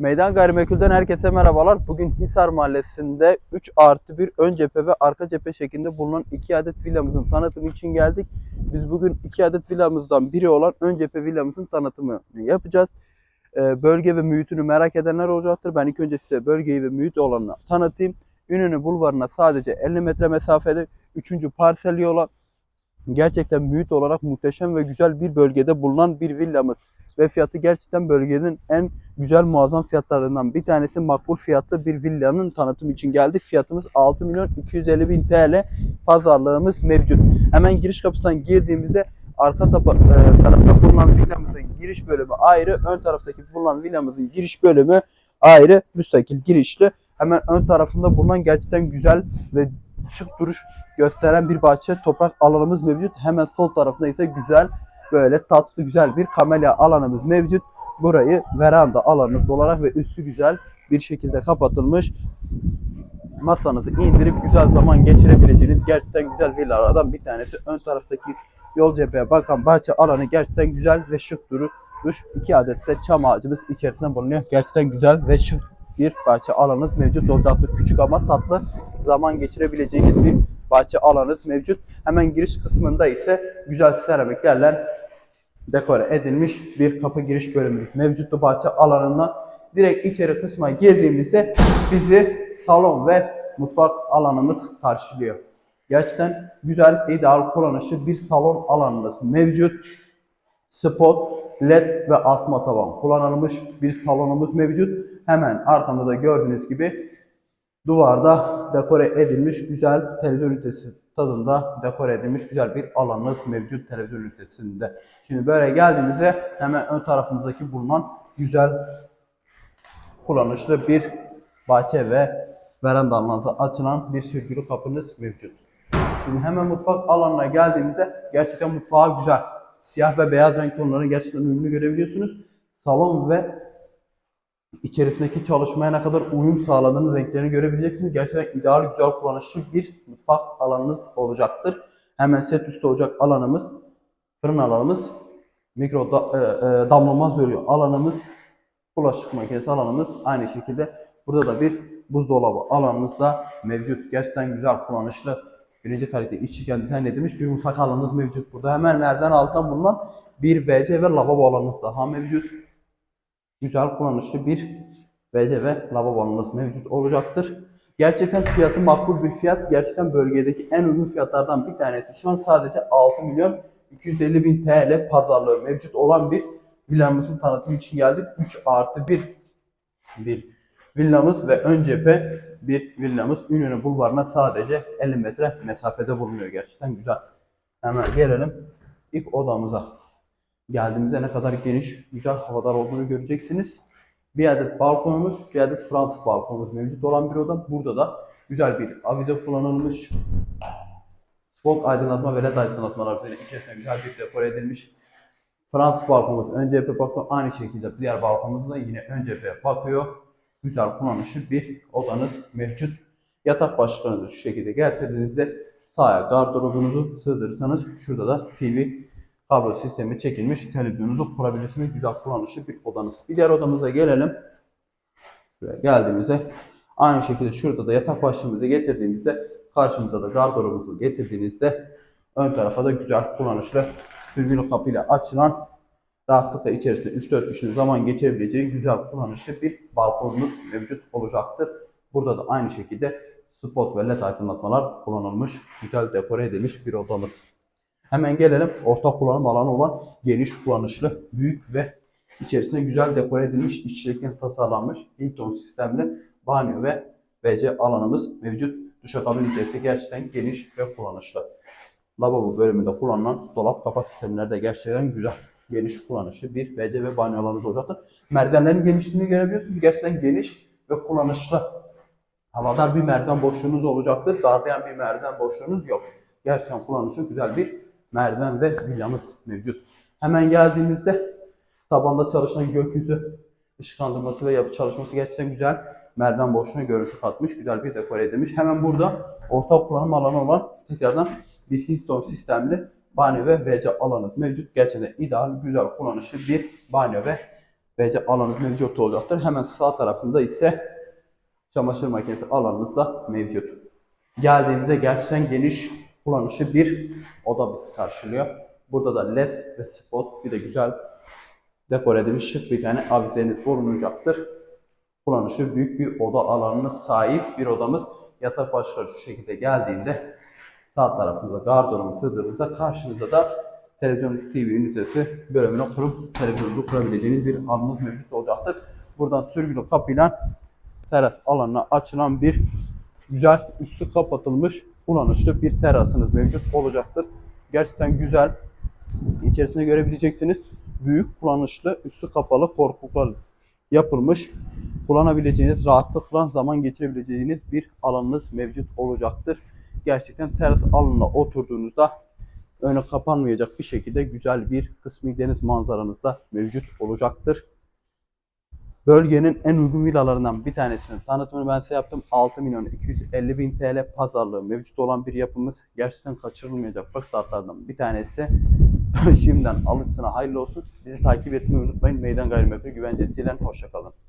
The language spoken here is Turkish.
Meydan Gayrimenkul'den herkese merhabalar. Bugün Hisar Mahallesi'nde 3 artı 1 ön cephe ve arka cephe şeklinde bulunan 2 adet villamızın tanıtımı için geldik. Biz bugün 2 adet villamızdan biri olan ön cephe villamızın tanıtımını yapacağız. Ee, bölge ve mühitini merak edenler olacaktır. Ben ilk önce size bölgeyi ve mühit olanını tanıtayım. Ünlü Bulvarı'na sadece 50 metre mesafede 3. parseli olan gerçekten mühit olarak muhteşem ve güzel bir bölgede bulunan bir villamız. Ve fiyatı gerçekten bölgenin en güzel muazzam fiyatlarından bir tanesi makbul fiyatlı bir villanın tanıtımı için geldik. Fiyatımız 6 milyon 250 bin TL pazarlığımız mevcut. Hemen giriş kapısından girdiğimizde arka tapa, e, tarafta bulunan villamızın giriş bölümü ayrı, ön taraftaki bulunan villamızın giriş bölümü ayrı, müstakil girişli. Hemen ön tarafında bulunan gerçekten güzel ve şık duruş gösteren bir bahçe toprak alanımız mevcut. Hemen sol tarafında ise güzel böyle tatlı güzel bir kamelya alanımız mevcut. Burayı veranda alanınız olarak ve üstü güzel bir şekilde kapatılmış. Masanızı indirip güzel zaman geçirebileceğiniz gerçekten güzel villalardan bir tanesi. Ön taraftaki yol cepheye bakan bahçe alanı gerçekten güzel ve şık duruş. İki adet de çam ağacımız içerisinde bulunuyor. Gerçekten güzel ve şık bir bahçe alanınız mevcut olacaktır. Küçük ama tatlı zaman geçirebileceğiniz bir bahçe alanınız mevcut. Hemen giriş kısmında ise güzel seramiklerle dekore edilmiş bir kapı giriş bölümümüz mevcut bu bahçe alanına. Direkt içeri kısma girdiğimizde bizi salon ve mutfak alanımız karşılıyor. Gerçekten güzel, ideal kullanışlı bir salon alanımız mevcut. Spot, led ve asma tavan kullanılmış bir salonumuz mevcut. Hemen arkamda da gördüğünüz gibi duvarda dekore edilmiş güzel televizyon ünitesi tadında dekore edilmiş güzel bir alanımız mevcut televizyon ünitesinde. Şimdi böyle geldiğimizde hemen ön tarafımızdaki bulunan güzel kullanışlı bir bahçe ve veranda alanınıza açılan bir sürgülü kapınız mevcut. Şimdi hemen mutfak alanına geldiğimizde gerçekten mutfağı güzel. Siyah ve beyaz renk tonlarının gerçekten uyumunu görebiliyorsunuz. Salon ve içerisindeki çalışmaya ne kadar uyum sağladığını renklerini görebileceksiniz. Gerçekten ideal, güzel, kullanışlı bir mutfak alanınız olacaktır. Hemen set üstü ocak alanımız, fırın alanımız, mikro da, e, e, damlamaz bölüğü alanımız, bulaşık makinesi alanımız aynı şekilde burada da bir buzdolabı alanımız da mevcut. Gerçekten güzel, kullanışlı, birinci kalite işçiken dizayn edilmiş bir mutfak alanımız mevcut. Burada hemen merdiven altından bulunan bir WC ve lavabo alanımız daha mevcut güzel kullanışlı bir WC ve lavabo alanımız mevcut olacaktır. Gerçekten fiyatı makbul bir fiyat. Gerçekten bölgedeki en uygun fiyatlardan bir tanesi. Şu an sadece 6 milyon 250 bin TL pazarlığı mevcut olan bir villamızın tanıtımı için geldik. 3 artı 1 bir villamız ve ön cephe bir villamız. Ünlü bulvarına sadece 50 metre mesafede bulunuyor. Gerçekten güzel. Hemen gelelim ilk odamıza geldiğimizde ne kadar geniş, güzel havadar olduğunu göreceksiniz. Bir adet balkonumuz, bir adet Fransız balkonumuz mevcut olan bir oda. Burada da güzel bir avize kullanılmış. Spot aydınlatma ve led aydınlatmalar üzerine içerisine güzel bir dekore edilmiş. Fransız balkonumuz ön cephe bakıyor. Aynı şekilde diğer balkonumuz da yine ön cepheye bakıyor. Güzel kullanışlı bir odanız mevcut. Yatak başlıklarınızı şu şekilde getirdiğinizde sağa gardırobunuzu sığdırırsanız şurada da TV kablo sistemi çekilmiş televizyonunuzu kurabilirsiniz. Güzel kullanışlı bir odanız. Bir diğer odamıza gelelim. Şuraya geldiğimizde aynı şekilde şurada da yatak başlığımızı getirdiğimizde karşımıza da gardırobumuzu getirdiğinizde ön tarafa da güzel kullanışlı sürgülü kapıyla açılan rahatlıkla içerisinde 3-4 kişinin zaman geçirebileceği güzel kullanışlı bir balkonumuz mevcut olacaktır. Burada da aynı şekilde spot ve led aydınlatmalar kullanılmış, güzel dekore edilmiş bir odamız. Hemen gelelim ortak kullanım alanı olan geniş kullanışlı, büyük ve içerisinde güzel dekore edilmiş, işçilikten tasarlanmış Hilton sistemli banyo ve WC alanımız mevcut. Duşakabin içerisinde gerçekten geniş ve kullanışlı. Lavabo bölümünde kullanılan dolap kapak sistemleri de gerçekten güzel. Geniş kullanışlı bir WC ve banyo alanımız olacaktır. Merdivenlerin genişliğini görebiliyorsunuz. Gerçekten geniş ve kullanışlı. Havadar bir merdiven boşluğunuz olacaktır. Darlayan bir merdiven boşluğunuz yok. Gerçekten kullanışlı güzel bir merdiven ve villamız mevcut. Hemen geldiğinizde tabanda çalışan gökyüzü ışıklandırması ve yapı çalışması gerçekten güzel. Merdiven boşluğuna görüntü katmış, güzel bir dekore edilmiş. Hemen burada ortak kullanım alanı olan tekrardan bir Hilton sistemli banyo ve WC alanı mevcut. Gerçekten ideal, güzel kullanışlı bir banyo ve BC alanınız mevcut olacaktır. Hemen sağ tarafında ise çamaşır makinesi alanınız da mevcut. Geldiğimizde gerçekten geniş kullanışlı bir oda bizi karşılıyor. Burada da led ve spot bir de güzel dekore edilmiş şık bir tane avizeniz bulunacaktır. Kullanışı büyük bir oda alanına sahip bir odamız. Yatak başları şu şekilde geldiğinde sağ tarafımızda gardırobun sığdığımızda karşınızda da televizyon TV ünitesi bölümüne kurup televizyonunuzu kurabileceğiniz bir alanınız mevcut olacaktır. Buradan sürgülü kapıyla teras alanına açılan bir güzel üstü kapatılmış kullanışlı bir terasınız mevcut olacaktır. Gerçekten güzel. İçerisinde görebileceksiniz. Büyük kullanışlı üstü kapalı korkuluklar yapılmış. Kullanabileceğiniz, rahatlıkla zaman geçirebileceğiniz bir alanınız mevcut olacaktır. Gerçekten teras alanına oturduğunuzda önü kapanmayacak bir şekilde güzel bir kısmi deniz manzaranız da mevcut olacaktır. Bölgenin en uygun villalarından bir tanesinin tanıtımını ben size yaptım. 6 milyon 250 bin TL pazarlığı mevcut olan bir yapımız. Gerçekten kaçırılmayacak fırsatlardan bir tanesi. Şimdiden alışsına hayırlı olsun. Bizi takip etmeyi unutmayın. Meydan Gayrimenkul güvencesiyle hoşçakalın.